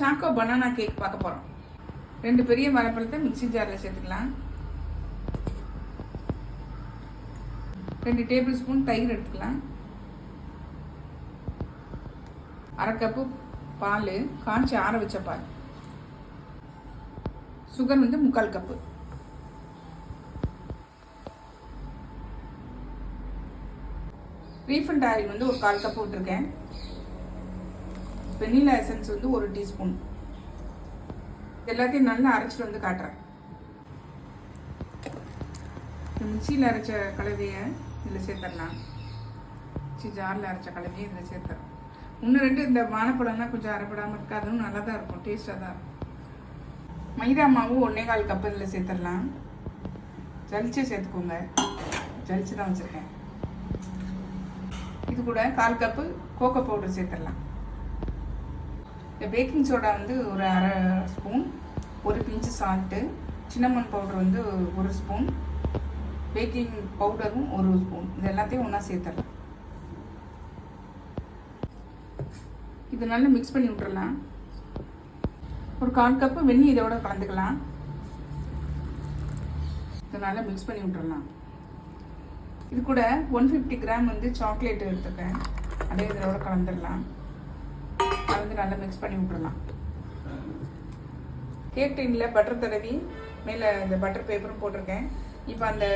Choco banana cake பார்க்க போகிறோம் ரெண்டு பெரிய மரப்பழத்தை மிக்ஸி ஜாரில் சேர்த்துக்கலாம். ரெண்டு டேபிள் ஸ்பூன் தயிர் எடுத்துக்கலாம். அரை கப்பு பால் காய்ச்சி ஆற வச்ச பால். சுகர் வந்து முக்கால் கப்பு ரீஃபண்ட் ஆயில் வந்து ஒரு கால் கப்பு விட்டுருக்கேன். வெண்ணிலா எசன்ஸ் வந்து ஒரு டீஸ்பூன். எல்லாத்தையும் நல்லா அரைச்சிட்டு வந்து காட்டுறேன். இந்த மிக்சியில் அரைச்ச கலவையை இதில் சேர்த்துடலாம் மிக்சி ஜாரில் அரைச்ச கலவையை இதில் சேர்த்துறேன் இன்னும் ரெண்டு இந்த வானப்பழம்னா கொஞ்சம் அரைப்படாமல் இருக்கு அதுவும் நல்லா தான் இருக்கும் டேஸ்ட்டாக தான் இருக்கும். மைதா மாவு ஒன்றே கால் கப் இதில் சேர்த்துடலாம் ஜலிச்சு சேர்த்துக்கோங்க. ஜலிச்சு தான் வச்சுருக்கேன். இது கூட கால் கப்பு கோகோ பவுடர் சேர்த்துடலாம் இந்த பேக்கிங் சோடா வந்து ஒரு அரை ஸ்பூன் ஒரு பிஞ்சு சால்ட்டு சின்னமன் பவுடர் வந்து ஒரு ஸ்பூன் பேக்கிங் பவுடரும் ஒரு ஸ்பூன் இது எல்லாத்தையும் ஒன்றா சேர்த்துடலாம். இது நல்லா மிக்ஸ் பண்ணி விட்டுறலாம். ஒரு கால் கப்பு வெண்ணி இதோட கலந்துக்கலாம். இதை நல்லா மிக்ஸ் பண்ணி விட்டுறலாம். இது கூட ஒன் ஃபிஃப்டி கிராம் வந்து சாக்லேட் எடுத்துக்கேன் அதே இதோட கலந்துடலாம். அதை வந்து நல்லா மிக்ஸ் பண்ணி விட்டுறலாம். கேக் டின்னில் பட்டர் தடவி மேலே இந்த பட்டர் பேப்பரும் போட்டிருக்கேன். இப்போ அந்த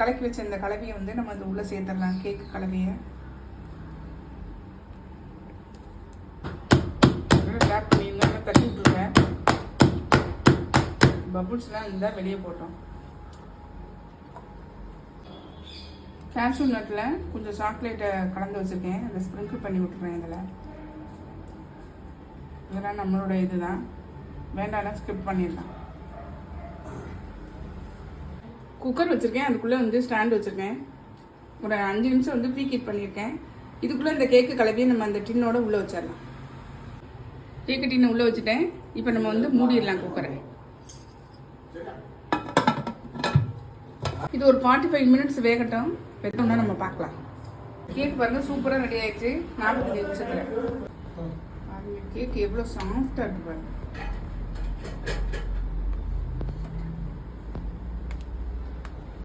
கலக்கி வச்ச இந்த கலவையை வந்து நம்ம அந்த உள்ளே சேர்த்துடலாம் கேக் கலவையை. ரேப் பண்ணி நல்லா தட்டி விட்டுருவேன் பபுள்ஸ்லாம் இருந்தால் வெளியே போட்டோம். கேஷ்யூ நட்டில் கொஞ்சம் சாக்லேட்டை கலந்து வச்சுருக்கேன். அதை ஸ்ப்ரிங்கிள் பண்ணி விட்டுறேன் இதில். இதெல்லாம் நம்மளோட இதுதான். வேண்டாம் ஸ்கிப் பண்ணிடலாம். குக்கர் வச்சுருக்கேன். அதுக்குள்ளே வந்து ஸ்டாண்ட் வச்சுருக்கேன். ஒரு அஞ்சு நிமிஷம் வந்து ப்ரீ ஹீட் பண்ணியிருக்கேன். இதுக்குள்ளே இந்த கேக்கு கலப்பி நம்ம அந்த டின்னோட உள்ளே வச்சிடலாம். கேக்கு டின்னை உள்ளே வச்சுட்டேன். இப்போ நம்ம வந்து மூடிடலாம் குக்கரை இது ஒரு ஃபார்ட்டி ஃபைவ் மினிட்ஸ் வேகட்டும். வெட்டோம்னா நம்ம பார்க்கலாம். கேக் பாருங்கள் சூப்பராக ரெடி ஆயிடுச்சு. நாற்பத்தஞ்சு நிமிஷத்தில். அது கேக் எவ்வளோ சாஃப்டாக இருக்கு பாருங்க.